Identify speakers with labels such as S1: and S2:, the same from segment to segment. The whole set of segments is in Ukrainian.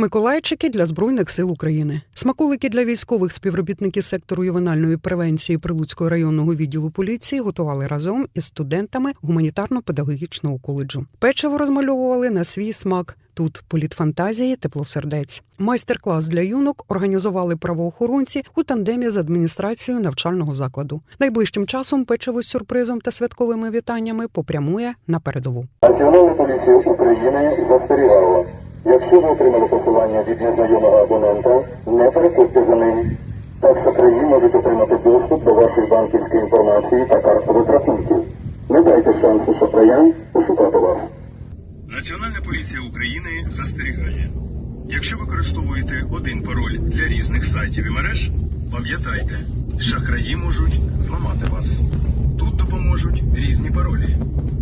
S1: Миколайчики для збройних сил України. Смаколики для військових співробітники сектору ювенальної превенції Прилуцького районного відділу поліції готували разом із студентами гуманітарно-педагогічного коледжу. Печиво розмальовували на свій смак. Тут політ фантазії, тепло сердець. Майстер-клас для юнок організували правоохоронці у тандемі з адміністрацією навчального закладу. Найближчим часом печиво з сюрпризом та святковими вітаннями попрямує на передову.
S2: Національна поліція України застерігала. Якщо ви отримали посилання від незнайомого абонента, не переходьте за ним. Так шахраї можуть отримати доступ до вашої банківської інформації та карткових рахунків. Не дайте шансу шахраям ошукати вас.
S3: Національна поліція України застерігає. Якщо використовуєте один пароль для різних сайтів і мереж, пам'ятайте, шахраї можуть зламати вас. Тут допоможуть різні паролі.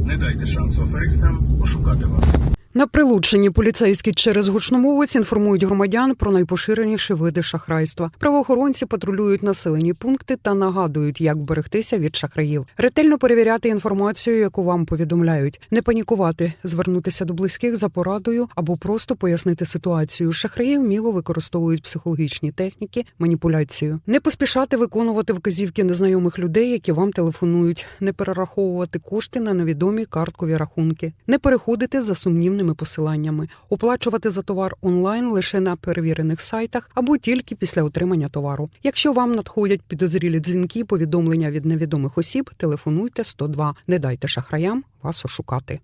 S3: Не дайте шансу аферистам ошукати вас.
S1: На прилученні поліцейські через гучномовець інформують громадян про найпоширеніші види шахрайства. Правоохоронці патрулюють населені пункти та нагадують, як вберегтися від шахраїв. Ретельно перевіряти інформацію, яку вам повідомляють, не панікувати, звернутися до близьких за порадою або просто пояснити ситуацію. Шахраї вміло використовують психологічні техніки, маніпуляцію. Не поспішати виконувати вказівки незнайомих людей, які вам телефонують, не перераховувати кошти на невідомі карткові рахунки, не переходити за сумнівними посиланнями, оплачувати за товар онлайн лише на перевірених сайтах або тільки після отримання товару. Якщо вам надходять підозрілі дзвінки, повідомлення від невідомих осіб, телефонуйте 102. Не дайте шахраям вас ошукати.